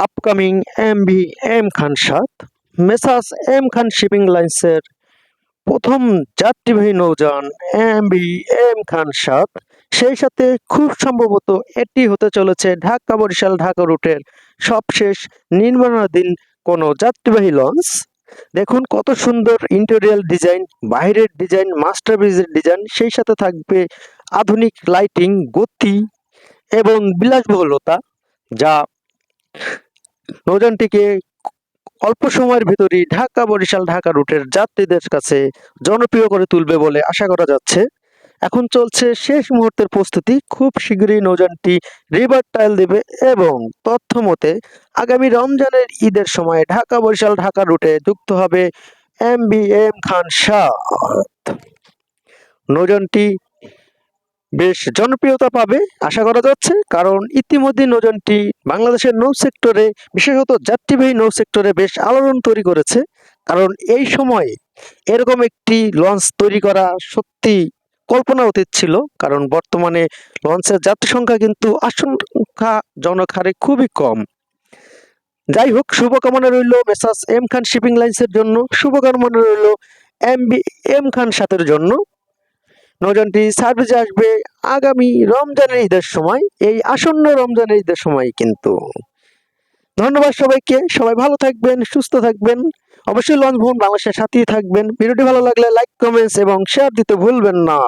Upcoming M V M Khan সাত Messrs M Khan shipping লাইন্সের প্রথম যাত্রীবাহী নৌযান এম ভি এম খান সাত। সেই সাথে খুব সম্ভবত এটি হতে চলেছে ঢাকা বরিশাল ঢাকা রুটের সবশেষ নির্মাণাধীন কোনো যাত্রীবাহী লঞ্চ। দেখুন কত সুন্দর ইন্টেরিয়াল ডিজাইন বাইরের ডিজাইন মাস্টার ডিজাইন সেই সাথে থাকবে আধুনিক লাইটিং গতি এবং বিলাসবহুলতা, যা নৌযানটিকে অল্প সময়ের ভিতরেই ঢাকা, বরিশাল, ঢাকা রুটের যাত্রীদের কাছে জনপ্রিয় করে তুলবে বলে আশা করা যাচ্ছে। এখন চলছে শেষ মুহূর্তের প্রস্তুতি। খুব শীঘ্রই নৌযানটি রিভার টাইল দেবে এবং তথ্য মতে, আগামী রমজানের ঈদের সময় ঢাকা, বরিশাল, ঢাকা রুটে যুক্ত হবে M B M Khan Shah নৌযানটি বেশ জনপ্রিয়তা পাবে, আশা করা যাচ্ছে। কারণ ইতিমধ্যে নৌযানটি বাংলাদেশের নৌ সেক্টরে, বিশেষত যাত্রীবাহী নৌ সেক্টরে বেশ আলোড়ন তৈরি করেছে। কারণ এই সময়ে এরকম একটি লঞ্চ তৈরি করা সত্যি কল্পনা অতীত ছিল। কারণ বর্তমানে লঞ্চের যাত্রী সংখ্যা কিন্তু আশঙ্কাজনক হারে খুবই কম। যাই হোক, শুভকামনা রইল মেসাস এম খান শিপিং লাইন্সের জন্য। শুভকামনা রইল এম বি, এম খান সাথের জন্য। নৌযানটি সার্ভিসে আসবে আগামী রমজানের ঈদের সময়, এই আসন্ন রমজানের ঈদের সময় কিন্তু। ধন্যবাদ সবাইকে, সবাই ভালো থাকবেন, সুস্থ থাকবেন। অবশ্যই লঞ্চ ভবন বাংলাদেশের সাথেই থাকবেন। ভিডিওটি ভালো লাগলে লাইক, কমেন্টস এবং শেয়ার দিতে ভুলবেন না।